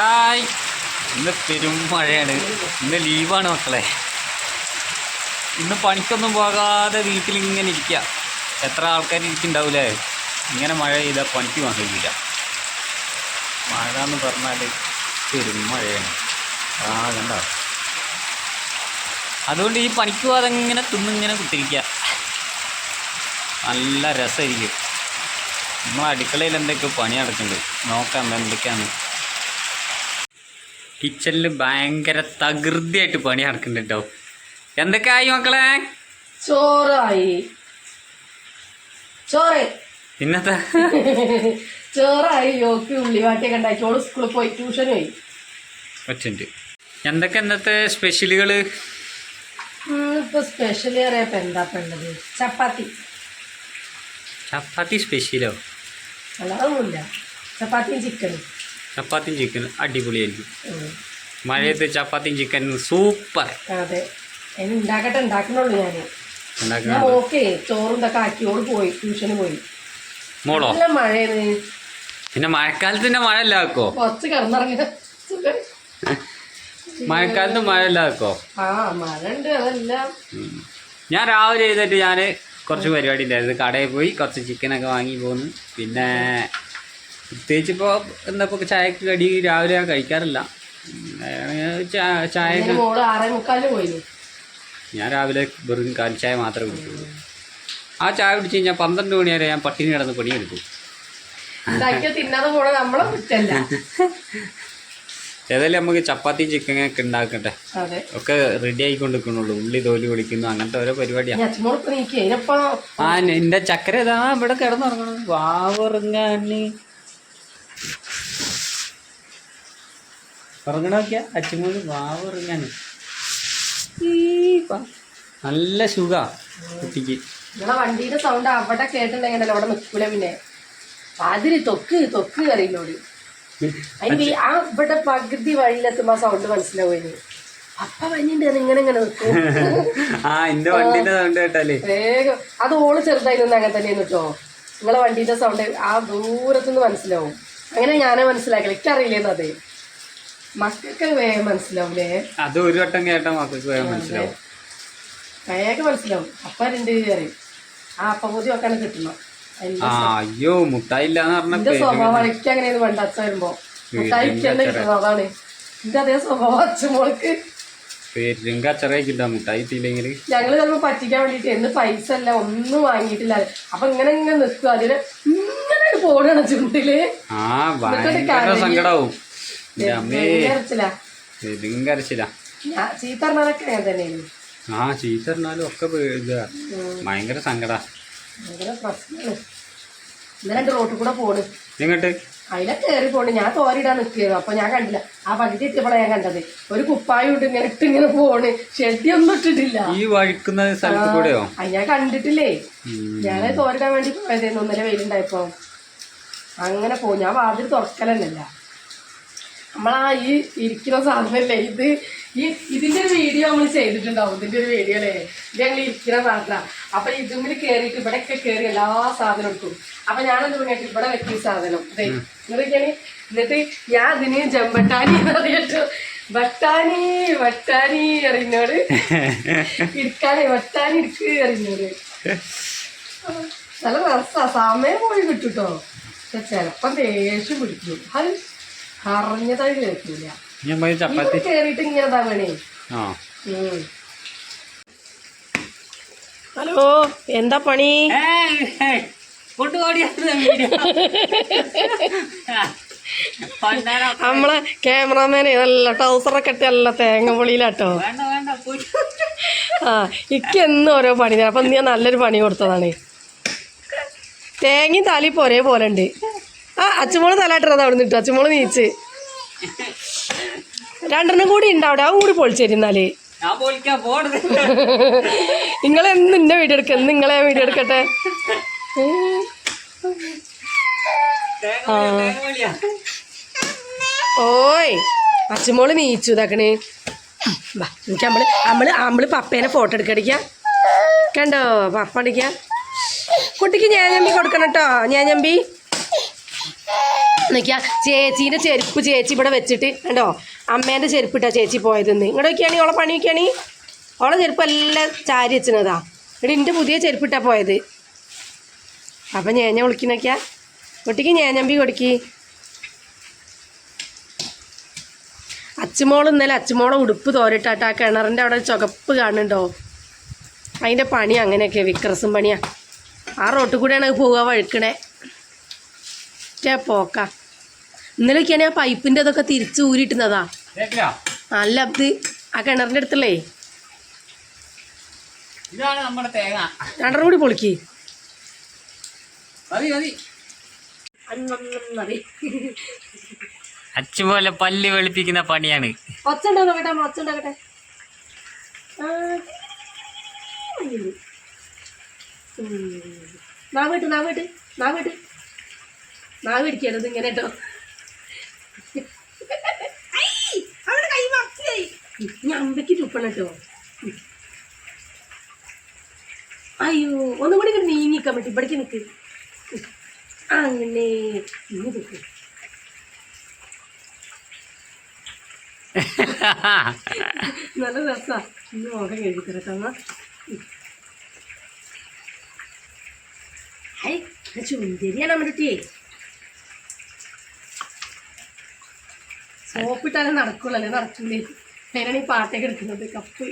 Hi. ഇന്ന് പെരും മഴയാണ്. ഇന്ന് ലീവാണ് മക്കളെ. ഇന്ന് പണിക്കൊന്നും പോകാതെ വീട്ടിൽ ഇങ്ങനെ ഇരിക്കുക എത്ര ആൾക്കാർ ഇരിക്കുന്നുണ്ടാവില്ലേ ഇങ്ങനെ മഴ ചെയ്താൽ പണിക്ക് പോകാൻ കഴിയില്ല മഴ എന്ന് പറഞ്ഞാൽ പെരും മഴയാണ്. ആ കണ്ട അതുകൊണ്ട് ഈ പണിക്ക് പോകാതെ ഇങ്ങനെ തിന്നിങ്ങനെ കുത്തിരിക്കുക നല്ല രസമായിരിക്കും നമ്മൾ അടുക്കളയിൽ എന്തൊക്കെ പണി നടക്കുന്നുണ്ട്? നോക്കാം എന്തൊക്കെയാണ്? കിച്ചണിൽ ഭയങ്കര തകൃതിയായിട്ട് പണി നടക്കുന്നുണ്ട്? കേട്ടോ എന്തൊക്കെയായി മക്കളെ? ചോറായി. ചോറ്. ഇന്നത്തെ ചോറായി യോക്ക് ഉള്ളിവാട്ടിയൊക്കെ ഉണ്ടാക്കി ഓൾ സ്കൂളിൽ പോയി ട്യൂഷൻ പോയി. ഒച്ചുണ്ട് എന്തൊക്കെ ഇന്നത്തെ സ്പെഷ്യലുകൾ ഇപ്പൊ സ്പെഷ്യൽ അറിയാപ്പ എന്താ ഉള്ളത്? ചപ്പാത്തി. ചപ്പാത്തി സ്പെഷ്യലോ അല്ലാതൊന്നുമില്ല ചപ്പാത്തിയും ചിക്കനും ചപ്പാത്തിയും ചിക്കൻ അടിപൊളിയായിരിക്കും. മഴയത്ത് ചപ്പാത്തിയും ചിക്കൻ സൂപ്പർ അതെ. അതിന് ഉണ്ടാക്കട്ടെ ഉണ്ടാക്കണുള്ളൂ ഞാൻ ഞാൻ ഓക്കെ ചോറും ഇതൊക്കെ പോയി ട്യൂഷന് പോയി. മോളോ? നല്ല മഴയാണ്. പിന്നെ മഴക്കാലത്ത് തന്നെ മഴ ഇല്ലാക്കോ കുറച്ച് കിടന്നിറങ്ങിയ സുഖം. മഴക്കാലത്ത് മഴ ഇല്ലാക്കോ ആ മഴ ഉണ്ട് അതെല്ലാം ഞാൻ രാവിലെ ചെയ്തിട്ട് ഞാൻ കുറച്ച് പരിപാടി ഉണ്ടായിരുന്നു. കടയിൽ പോയി കുറച്ച് ചിക്കനൊക്കെ വാങ്ങി പോന്നു. പിന്നെ പ്രത്യേകിച്ച് ഇപ്പോൾ എന്താ ഇപ്പോൾ ചായക്ക് കടി രാവിലെ ഞാൻ കഴിക്കാറില്ല. ചായ ഞാൻ രാവിലെ വെറും കാൽ ചായ മാത്രമേ കുടിക്കുള്ളൂ ആ ചായ കുടിച്ച് കഴിഞ്ഞാൽ പന്ത്രണ്ട് മണി വരെ ഞാൻ പട്ടിണി കിടന്ന് പണിയെടുക്കും ഏതായാലും നമുക്ക് ചപ്പാത്തി ചിക്കൻ ഒക്കെ ഉണ്ടാക്കട്ടെ. ഒക്കെ റെഡി ആയിക്കൊണ്ടിരിക്കണുള്ളൂ ഉള്ളി തോലി പൊളിക്കുന്നു. അങ്ങനത്തെ ഓരോ പരിപാടിയാണ് ആ എന്റെ ചക്കര ഇതാ ഇവിടെ കിടന്നുറങ്ങണം. വാവുറങ്ങാന്. ഉറങ്ങണോക്കിയ അച്ഛനോട് വാവ് പ- നല്ല സുഖ കുട്ടിക്ക്. നിങ്ങളെ വണ്ടിയുടെ സൗണ്ട് അവിടെ കേട്ടിട്ടുണ്ടെങ്കിൽ അവിടെ നിൽക്കൂല പിന്നെ. അതിന് തൊക്ക് തൊക്ക് അറിയില്ലോടി അതിന് ആ ഇവിടെ പകുതി വഴിയിലെത്തുമ്പോ ആ സൗണ്ട് മനസ്സിലാവുന്നു അപ്പ വന്നിണ്ട് ഇങ്ങനെ ഇങ്ങനെ നിൽക്കും ആ എന്റെ വണ്ടിന്റെ സൗണ്ട് കേട്ടാലേ. വേഗം. അത് ഓൾ ചെറുതായിരുന്നു അങ്ങനെ തന്നെയാണ് കേട്ടോ. നിങ്ങളെ വണ്ടീന്റെ സൗണ്ട് ആ ദൂരത്തുനിന്ന് മനസ്സിലാവും. അങ്ങനെ ഞാനേ മനസ്സിലാക്കില്ല എനിക്കറിയില്ലേന്ന് അതെ? മക്കൾക്ക് വേഗം മനസ്സിലാവൂലേ? അത് ഒരു വട്ടം കേട്ട മക്കൾക്ക് വേഗം മനസ്സിലാവും. വേഗം മനസ്സിലാവും. അപ്പ രണ്ട് അറിയും ആ അപ്പകൂതി വെക്കാൻ കിട്ടണം. അതിന്റെ ആ അയ്യോ മുട്ടായി ഇല്ലാന്ന് എന്റെ പറഞ്ഞ സ്വഭാവം എനിക്ക് അങ്ങനെയാണ് വേണ്ട അച്ഛൻ വരുമ്പോ. മുട്ടായിക്കന്നെ കിട്ടണം അതാണ്. എന്റെ അതേ സ്വഭാവം പേരും കച്ചറയ്ക്കില്ല മുട്ടായി ഇട്ടില്ലെങ്കിൽ ഞങ്ങൾ ചിലപ്പോ പറ്റിക്കാൻ വേണ്ടിട്ട് എന്ന് പൈസ അല്ല ഒന്നും വാങ്ങിയിട്ടില്ല. അപ്പൊ ഇങ്ങനെ ഇങ്ങനെ നിൽക്കും. അതിന് പോണാണ് ചുണ്ടിൽ. ആ ഭയങ്കര സങ്കടാവും. കരച്ചില്ല ഞാൻ ചീത്ത പറഞ്ഞാലൊക്കെ ആ ചീത്ത പറഞ്ഞാലും ഒക്കെ ഇതാ. ഭയങ്കര സങ്കടാ. ഇന്നലെ റോട്ടിൽ കൂടെ പോണ്. എങ്ങോട്ട്? അതിലെ കയറി പോണ്. ഞാൻ തോരിടാൻ അപ്പൊ ഞാൻ കണ്ടില്ല. ആ പകുതി എത്തിയപ്പോഴാണ് ഞാൻ കണ്ടത്. ഒരു കുപ്പായം ഇട്ട് ഇങ്ങനെ ഇട്ട് ഇങ്ങനെ പോണ്. ഷെഡിയൊന്നും ഇട്ടിട്ടില്ല. ഈ വഴിക്കുന്ന സ്ഥലത്ത് കൂടെയോ? അത് ഞാൻ കണ്ടിട്ടില്ലേ. ഞാൻ തോരിടാൻ വേണ്ടി പോയതായിരുന്നു. ഒന്നര വെയിലുണ്ടായപ്പോ. അങ്ങനെ പോ ഞാൻ വാതിൽ തുറക്കലല്ല നമ്മളാ ഈ ഇരിക്കുന്ന സാധനമല്ലേ? ഇത് ഈ ഇതിന്റെ ഒരു വീഡിയോ നമ്മൾ ചെയ്തിട്ടുണ്ടാവും. ഇതിന്റെ ഒരു വീഡിയോ അല്ലേ? ഇത് ഞങ്ങൾ ഇരിക്കുന്ന സാധന അപ്പൊ ഇതിൽ കയറിയിട്ട് ഇവിടെയൊക്കെ കയറി എല്ലാ സാധനം എടുക്കും. അപ്പൊ ഞാനെന്ത് പറഞ്ഞിട്ട് ഇവിടെ വെക്കും സാധനം. ദേ, എന്നിട്ടൊക്കെയാണ് എന്നിട്ട് ഞാൻ അതിന് ജമ്പട്ടാനി എന്ന് വട്ടാനി വട്ടാനി അറിയുന്നോട് ഇരിക്കാനേ വട്ടാനി ഇരിക്കുക അറിയുന്നോട് നല്ല രസാ. സമയം പോയി കിട്ടുട്ടോ. പക്ഷെ ചെലപ്പം ദേഷ്യം പിടിക്കും. അത് കറഞ്ഞതായി കേൾക്കില്ല ചപ്പാത്തി. ഇത് കേറിയിട്ട് ഇങ്ങനെ തവണേ ഹലോ എന്താ പണി? നമ്മളെ ക്യാമറമാനെ നല്ല ട്രൗസറൊക്കെ ഇട്ട് നല്ല തേങ്ങ പൊളിയിലാട്ടോ. ആ ഇക്കെന്നും ഓരോ പണി അപ്പം നീ നല്ലൊരു പണി കൊടുത്തതാണ്. തേങ്ങയും താലി ഒരേ പോലെ ഉണ്ട്. ആ അച്ചുമോൾ തലാട്ടിറത് അവിടെ നിട്ടു അച്ചുമോൾ നീച്ച്. രണ്ടെണ്ണം കൂടി ഉണ്ട് അവിടെ. ആ കൂടി പൊളിച്ചേരുന്നാൽ നിങ്ങൾ എന്ന് എന്റെ വീഡിയോ എടുക്ക? നിങ്ങളെ വീഡിയോ എടുക്കട്ടെ. ഓയ് അച്ചുമോൾ നീച്ചു ഇതാക്കണേ. എനിക്ക് നമ്മൾ നമ്മൾ നമ്മൾ പപ്പേനെ ഫോട്ടോ എടുക്കടിക്കണ്ടോ പപ്പ അടിക്ക. കുട്ടിക്ക് ഞാഞ്ഞമ്പി കൊടുക്കണം കേട്ടോ ഞാഞ്ഞമ്പി നിൽക്കുക ചേച്ചീന്റെ ചെരുപ്പ് ചേച്ചി ഇവിടെ വെച്ചിട്ട് കണ്ടോ? അമ്മേന്റെ ചെരുപ്പിട്ടാ ചേച്ചി പോയതെന്ന്. ഇങ്ങോട്ട് നോക്കിയാണി ഓളെ പണി നോക്കിയാണി? ഓളെ ചെരുപ്പ് എല്ലാം ചാരി വെച്ചിനതാ ഇവിടെ എന്റെ പുതിയ ചെരുപ്പിട്ടാ പോയത്. അപ്പം ഞേഞ്ഞ വിളിക്കുന്നൊക്കെയാ. കുട്ടിക്ക് ഞേഞ്ഞമ്പി കൊടുക്കി. അച്ചുമോൾ ഇന്നലെ അച്ചുമോളെ ഉടുപ്പ് തോരിട്ടാട്ട്. കിണറിന്റെ അവിടെ ചുകപ്പ് കാണുന്നുണ്ടോ? അതിന്റെ പണി അങ്ങനെയൊക്കെ വിക്രസും പണിയാ. ആ റോട്ടിൽ കൂടെയാണ് പോവുക വഴുക്കണേ. ഒറ്റ പോക്ക. ഇന്നലെയൊക്കെയാണ് ആ പൈപ്പിന്റെ അതൊക്കെ തിരിച്ച് ഊരിട്ടുന്നതാ അല്ല നല്ല അത് ആ കിണറിന്റെ അടുത്തല്ലേ? ഇതാണ് നമ്മുടെ തേങ്ങ. രണ്ടര കൂടി പൊളിക്ക്. അച്ഛൻ പോലെ പല്ല് വെളുപ്പിക്കുന്ന പണിയാണ്. ഒച്ചുണ്ടാകട്ടെ ഒച്ചുണ്ടാകട്ടെ നാവിട്ട് നാവിട്ട് നാവിട്ട് നാവ് ഇടിക്കരുത് ഇങ്ങനെ കേട്ടോ. ഇനി അമ്പയ്ക്ക് ചുപ്പണം കേട്ടോ. അയ്യോ ഒന്നും കൂടി ഇങ്ങനെ നീങ്ങിക്കാൻ പറ്റും ഇവിടേക്ക് നിൽക്ക് അങ്ങനെ നല്ല രസാ. ഇന്ന് മുഖം കഴുകിത്തരട്ടമ്മ ഹൈ ചുന്തിരിയാണ് ടീ സോപ്പിട്ടാലും നടക്കൂലല്ലേ നടക്കൂലേ? അതിനാണ് ഈ പാട്ടൊക്കെ എടുക്കുന്നത് കപ്പ്.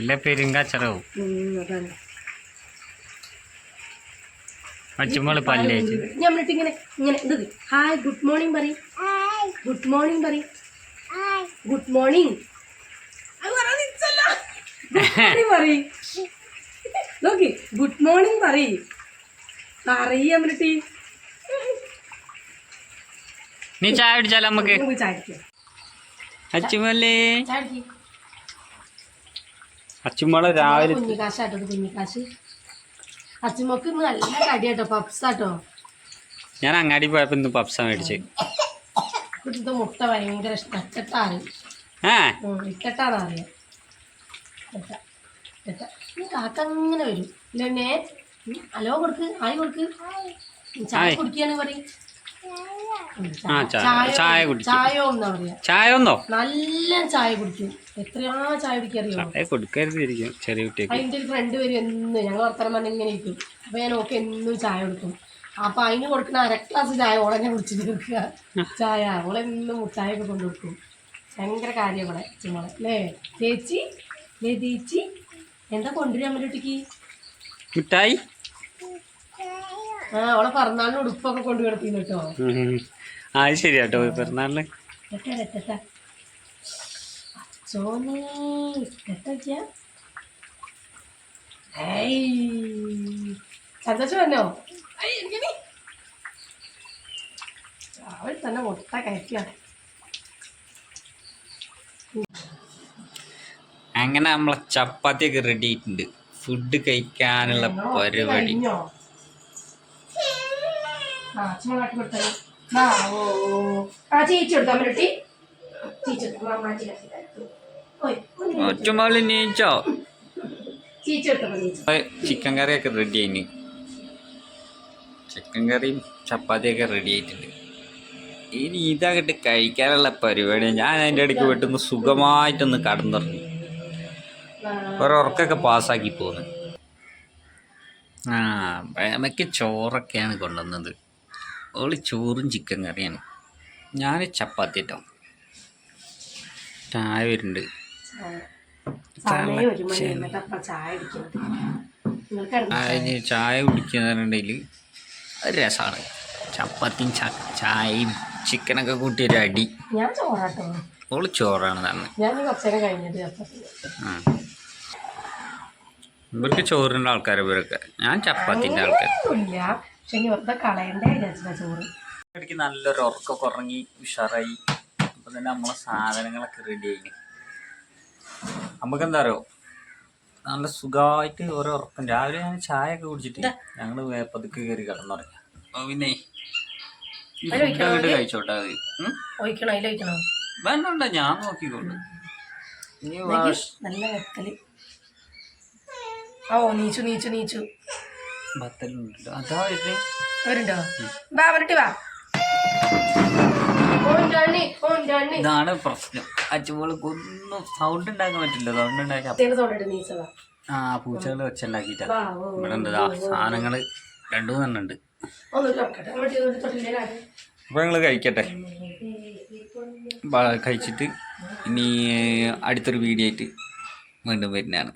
എല്ലാ പെരുങ്കാച്ചടവും ഉം, അതാണ്. അച്ഛമ്മൾ പല്ല് എന്നിട്ട് ഇങ്ങനെ ഇങ്ങനെ ഇത് ഹായ് ഗുഡ് മോർണിംഗ് പറയും. ഗുഡ് മോർണിംഗ് പറയും. ഗുഡ് മോർണിംഗ് പറയും. നോക്കി ഗുഡ് മോർണിംഗ് പറയ്. പറയ പറ്റി നീ ചായ അടിച്ചാലോ നമുക്ക്? അച്ചുമല്ലേ അച്ചുമ്മൾ രാവിലെ കുഞ്ഞിക്കാശാട്ടോ കുഞ്ഞിക്കാശ് അച്ഛമ്മക്ക് ഇന്ന് നല്ല കടിയാട്ടോ പപ്സാട്ടോ ഞാൻ അങ്ങാടി പോയപ്പോ ഇന്ന് പപ്സ മേടിച്ച്. മുട്ട ഭയങ്കര ഇഷ്ടം ഇട്ടട്ടാറ് ഏ? ഇട്ടട്ടാണ് അറിയാം. ഇട്ട ഇട്ട. ഈ കാക്ക അങ്ങനെ വരും ഇല്ലേ ഹലോ കൊടുക്ക്. ആയി കൊടുക്ക്. ചായ കുടിക്കാന്ന് പറയും. ആ, ചായ- ചായ കുടിക്കും. ചായ എന്നാ പറയാ. ചായ ഒന്നോ? നല്ല ചായ കുടിക്കും. എത്രയാ ചായ കുടിക്കറിയോ? ചായ കൊടുക്കരുതിരിക്കും ചെറിയ അതിന്റെ ഒരു ഫ്രണ്ട് വരും എന്ന്. ഞങ്ങൾ വർത്തമാനം പറഞ്ഞ ഇങ്ങനെ ഇരിക്കും. അപ്പൊ ഞാൻ ഓക്കെ എന്നും ചായ കൊടുക്കും. അപ്പൊ അതിന് കൊടുക്കുന്ന അര ഗ്ലാസ് ചായ ഓളെന്നെ കുടിച്ചിട്ട് കൊടുക്കുക ചായ. ഓളെന്നും ചായ ഒക്കെ കൊണ്ടു കൊടുക്കും ഭയങ്കര കാര്യം ഇവിടെ ചുമ്മാ അല്ലേ? ചേച്ചി? ലേ ചേച്ചി? എന്താ കൊണ്ടുവരും പറ്റൂട്ടിക്ക് മിഠായി? ആ അവളെ പിറന്നാളിന് ഉടുപ്പൊക്കെ കൊണ്ടു കിടത്തിന്ന് കേട്ടോ ആ ശരി ശരിയാട്ടോ പിറന്നാളിന്. സന്തോഷം വന്നോ? ഏയ്, രാവിലെ തന്നെ മുട്ട കഴിക്കുക അങ്ങനെ നമ്മളെ ചപ്പാത്തിയൊക്കെ റെഡി ആയിട്ടുണ്ട് ഫുഡ് കഴിക്കാനുള്ള പരിപാടി. ഒറ്റമാളി നീച്ചോ? ചിക്കൻ കറിയൊക്കെ റെഡി ആയിന് ചിക്കൻ കറിയും ചപ്പാത്തിയൊക്കെ റെഡി ആയിട്ടുണ്ട് ഇനി ഇതാകട്ട് കഴിക്കാനുള്ള പരിപാടി. ഞാൻ അതിന്റെ ഇടയ്ക്ക് വീട്ടിൽ സുഖമായിട്ടൊന്ന് കടന്നുറങ്ങി. ഒരൊറക്കൊക്കെ പാസ്സാക്കി പോന്ന്. ആ നമുക്ക് ചോറൊക്കെയാണ് കൊണ്ടുവന്നത്. ഓൾ ചോറും ചിക്കൻ കറിയാണ്. ഞാൻ ചപ്പാത്തി ഇട്ടോ. ചായ വരുന്നുണ്ട്. ഒരു ചായ കുടിക്കുന്നുണ്ടെങ്കിൽ ഒരു രസമാണ് ചപ്പാത്തിയും ചായയും ചിക്കനൊക്കെ കൂട്ടിയൊരു അടി. ഞാൻ ചോറാട്ടോ. ഓൾ ചോറാണ് തന്നെ ഞാൻ ഈ കുറച്ചേരം കഴിഞ്ഞിട്ട് ചപ്പാത്തി. ആ. ഇവർക്ക് ചോറിന്റെ ആൾക്കാർ ഇവരൊക്കെ. ഞാൻ ചപ്പാത്തിന്റെ ആൾക്കാർ ഒന്നുമില്ല. പക്ഷെ ഇനി വെറുതെ കളയണ്ടേ വിചാരിച്ചില്ല ചോറ്. ഇടയ്ക്ക് നല്ലൊരു ഉറക്കമൊക്കെ ഉറങ്ങി ഉഷാറായി. അപ്പം തന്നെ നമ്മളെ സാധനങ്ങളൊക്കെ റെഡി ആയി. നമുക്കെന്താ അറിയോ? നല്ല സുഖമായിട്ട് ഓരോ ഉറക്കം രാവിലെ ഞാൻ ചായ ഒക്കെ കുടിച്ചിട്ട് ഞങ്ങൾ പതുക്കെ കയറി കിടന്നുറങ്ങി. അപ്പോൾ പിന്നെ കഴിച്ചോട്ടെ അത് വേണ്ട ഞാൻ നോക്കിക്കോളൂ. നല്ല വെക്കൽ. ഓ നീച്ചു നീച്ചു നീച്ചു. ബത്തലുണ്ടല്ലോ അതാ വരുന്നത് വരുണ്ടോ വാ വരട്ടി വാ. ഓണ്ടാണി ഓണ്ടാണി ഇതാണ് പ്രശ്നം. അച്ചുപോൾക്ക് ഒന്നും സൗണ്ട് ഉണ്ടാക്കാൻ പറ്റില്ല. സൗണ്ട് ആ പൂച്ചകൾ വെച്ചുണ്ടാക്കിയിട്ടാ വാ, ഓ, ഇവിടെ ഉണ്ട്. ദാ സാധനങ്ങൾ രണ്ടു മൂന്നെണ്ണം ഉണ്ട്. അപ്പൊ നിങ്ങൾ കഴിക്കട്ടെ. കഴിച്ചിട്ട് ഇനി അടുത്തൊരു വീഡിയോ ആയിട്ട് വീണ്ടും വരുന്നതാണ്.